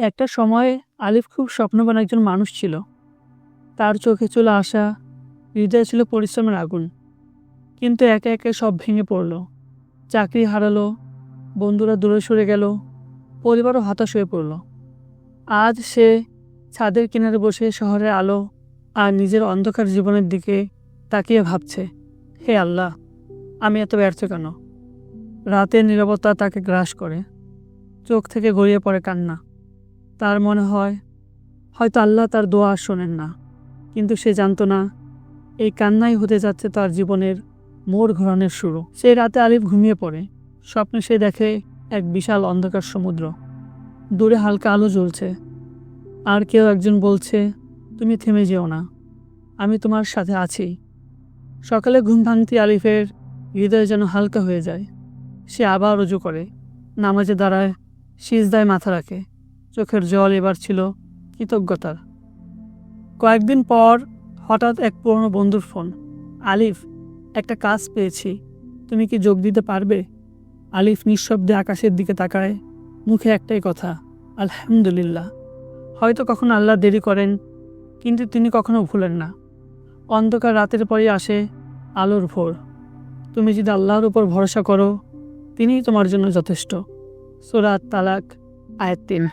একটা সময়ে আলিফ খুব স্বপ্নবান একজন মানুষ ছিল। তার চোখে চলে আসা হৃদয়ে ছিল পরিশ্রমের আগুন। কিন্তু একে একে সব ভেঙে পড়ল। চাকরি হারালো, বন্ধুরা দূরে সরে গেল, পরিবারও হতাশ হয়ে পড়ল। আজ সে ছাদের কিনারে বসে শহরের আলো আর নিজের অন্ধকার জীবনের দিকে তাকিয়ে ভাবছে, হে আল্লাহ, আমি এত ব্যর্থ কেন? রাতের নিরাপত্তা তাকে গ্রাস করে। চোখ থেকে গড়িয়ে পড়ে কান্না। তার মনে হয়, হয়তো আল্লাহ তার দোয়া শোনেন না। কিন্তু সে জানতো না, এই কান্নাই হতে যাচ্ছে তার জীবনের মোড় ঘোরানোর শুরু। সেই রাতে আলিফ ঘুমিয়ে পড়ে। স্বপ্নে সে দেখে এক বিশাল অন্ধকার সমুদ্র। দূরে হালকা আলো জ্বলছে। আর কেউ একজন বলছে, তুমি থেমে যেও না। আমি তোমার সাথে আছি। সকালে ঘুম ভাঙতি আলিফের হৃদয় যেন হালকা হয়ে যায়। সে আবার রুজু করে। নামাজে দাঁড়ায়, সিজদায় মাথা রাখে। চোখের জল এবার ছিল কৃতজ্ঞতার। কয়েকদিন পর হঠাৎ এক পুরনো বন্ধুর ফোন। আলিফ, একটা কাজ পেয়েছি। তুমি কি যোগ দিতে পারবে? আলিফ নিঃশব্দে আকাশের দিকে তাকায়। মুখে একটাই কথা, আলহামদুলিল্লাহ। হয়তো কখনো আল্লাহ দেরি করেন, কিন্তু তিনি কখনো ভুলেন না। অন্ধকার রাতের পরে আসে আলোর ভোর। তুমি যদি আল্লাহর উপর ভরসা করো, তিনিই তোমার জন্য যথেষ্ট। সুরাত তালাক, আয়াত তিন।